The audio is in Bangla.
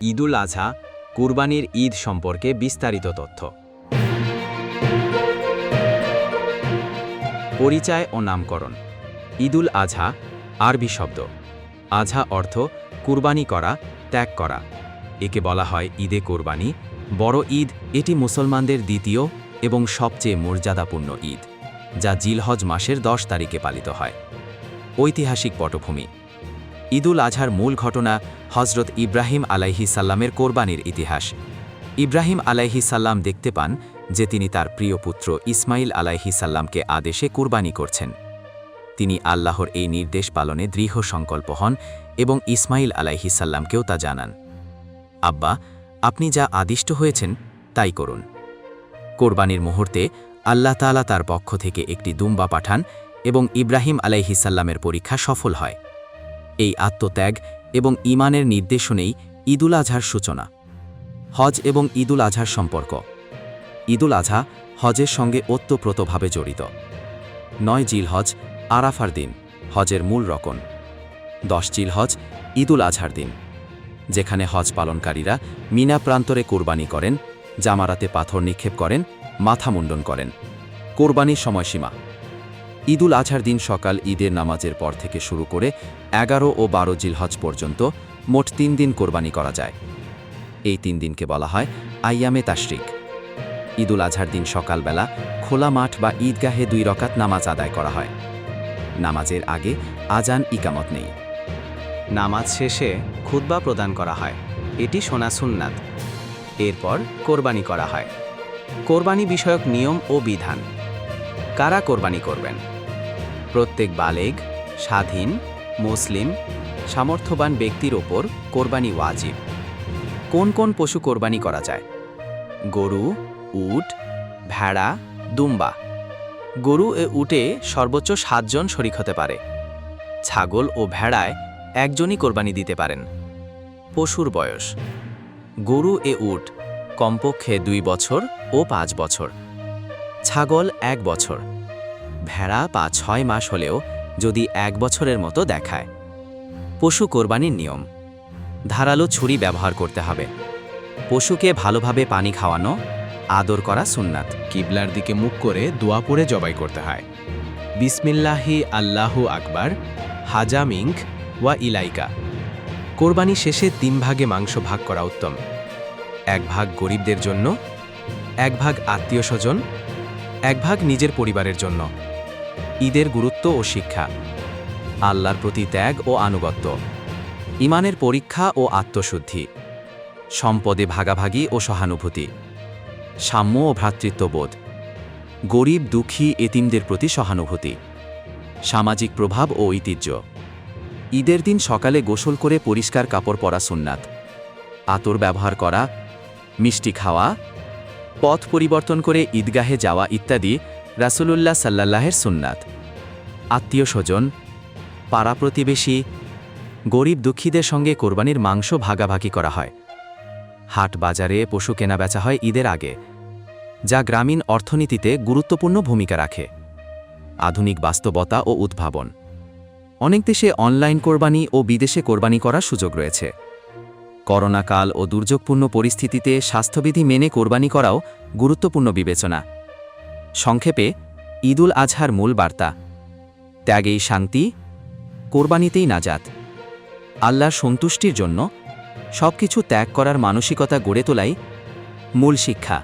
ঈদুল আজহা, কুরবানির ঈদ সম্পর্কে বিস্তারিত তথ্য। পরিচয় ও নামকরণ। ঈদুল আজহা, আরবি শব্দ। আজহা অর্থ কুরবানি করা, ত্যাগ করা। একে বলা হয় ঈদে কোরবানি, বড় ঈদ, এটি মুসলমানদের দ্বিতীয় এবং সবচেয়ে মর্যাদাপূর্ণ ঈদ, যা জিলহজ মাসের দশ তারিখে পালিত হয়। ঐতিহাসিক পটভূমি। ঈদুল আজহার মূল ঘটনা হজরত ইব্রাহিম আলাইহি সাল্লামের কোরবানির ইতিহাস। ইব্রাহিম আলাইহি সাল্লাম দেখতে পান যে তিনি তার প্রিয় পুত্র ইসমাইল আলাইহি সাল্লামকে আদেশে কুরবানি করছেন। তিনি আল্লাহর এই নির্দেশ পালনে দৃঢ় সংকল্প হন এবং ইসমাইল আলাইহি সাল্লামকেও তা জানান। আব্বা, আপনি যা আদিষ্ট হয়েছেন, তাই করুন। কোরবানির মুহূর্তে আল্লাহ তাআলা তার পক্ষ থেকে একটি দুম্বা পাঠান এবং ইব্রাহিম আলাইহিসাল্লামের পরীক্ষা সফল হয়। এই আত্মত্যাগ এবং ইমানের নির্দেশনেই ঈদুল আজহার সূচনা। হজ এবং ঈদুল আজহার সম্পর্ক। ঈদুল আজহা হজের সঙ্গে ওতপ্রোতভাবে জড়িত। নয় জিল হজ, আরাফার দিন, হজের মূল রকন। দশ জিল হজ, ঈদুল আজহার দিন। যেখানে হজ পালনকারীরা মিনা প্রান্তরে কোরবানি করেন, জামারাতে পাথর নিক্ষেপ করেন, মাথা মুন্ডন করেন। কোরবানির সময়সীমা ঈদুল আজহার দিন সকাল ঈদের নামাজের পর থেকে শুরু করে এগারো ও বারো জিলহজ পর্যন্ত মোট তিন দিন কোরবানি করা যায়। এই তিন দিনকে বলা হয় আইয়ামে তাশরিক। ঈদুল আজহার দিন সকালবেলা খোলা মাঠ বা ঈদগাহে দুই রকাত নামাজ আদায় করা হয়। নামাজের আগে আজান ইকামত নেই। নামাজ শেষে খুতবা প্রদান করা হয়। এটি সোনা সুন্নাত। এরপর কোরবানি করা হয়। কোরবানি বিষয়ক নিয়ম ও বিধান। কারা কোরবানি করবেন? প্রত্যেক বালেগ, স্বাধীন, মুসলিম, সামর্থ্যবান ব্যক্তির ওপর কোরবানি ওয়াজিব। কোন কোন পশু কোরবানি করা যায়? গরু, উট, ভেড়া, দুম্বা। গরু এ উটে সর্বোচ্চ সাতজন শরিক হতে পারে। ছাগল ও ভেড়ায় একজনই কোরবানি দিতে পারেন। পশুর বয়স। গরু এ উট কমপক্ষে দুই বছর ও পাঁচ বছর। ছাগল এক বছর। ভেড়া পাঁচ ছয় মাস হলেও যদি এক বছরের মতো দেখায়। পশু কোরবানির নিয়ম। ধারালো ছুরি ব্যবহার করতে হবে। পশুকে ভালোভাবে পানি খাওয়ানো, আদর করা সুন্নাত। কিবলার দিকে মুখ করে দোয়া পড়ে জবাই করতে হয়। বিসমিল্লাহি আল্লাহু আকবার হাজামিংক ওয়া ইলাইকা। কোরবানি শেষে তিন ভাগে মাংস ভাগ করা উত্তম। এক ভাগ গরিবদের জন্য, এক ভাগ আত্মীয় স্বজন, এক ভাগ নিজের পরিবারের জন্য। ঈদের গুরুত্ব ও শিক্ষা, আল্লাহর প্রতি ত্যাগ ও আনুগত্য ইমানের পরীক্ষা ও আত্মশুদ্ধি, সম্পদে ভাগাভাগি ও সহানুভূতি, সাম্য ও ভ্রাতৃত্ববোধ, গরিব, দুঃখী, এতিমদের প্রতি সহানুভূতি, সামাজিক প্রভাব ও ঐতিহ্য। ঈদের দিন সকালে গোসল করে পরিষ্কার কাপড় পরা সুন্নাত, আতর ব্যবহার করা, মিষ্টি খাওয়া, পথ পরিবর্তন করে ঈদগাহে যাওয়া ইত্যাদি রাসূলুল্লাহ সাল্লাল্লাহের সুন্নাত। আত্মীয় স্বজন, পাড়া প্রতিবেশী, গরিব দুঃখীদের সঙ্গে কোরবানির মাংস ভাগাভাগি করা হয়। হাট বাজারে পশু কেনা বেচা হয় ঈদের আগে, যা গ্রামীণ অর্থনীতিতে গুরুত্বপূর্ণ ভূমিকা রাখে। আধুনিক বাস্তবতা ও উদ্ভাবন। অনেক দেশে অনলাইন কোরবানি ও বিদেশে কোরবানি করার সুযোগ রয়েছে। করোনাকাল ও দুর্যোগপূর্ণ পরিস্থিতিতে স্বাস্থ্যবিধি মেনে কোরবানি করাও গুরুত্বপূর্ণ বিবেচনা। সংক্ষেপে ঈদুল আজহার মূল বার্তা। ত্যাগেই শান্তি, কোরবানিতেই নাজাত। আল্লাহর সন্তুষ্টির জন্য সব কিছু ত্যাগ করার মানসিকতা গড়ে তোলাই মূল শিক্ষা।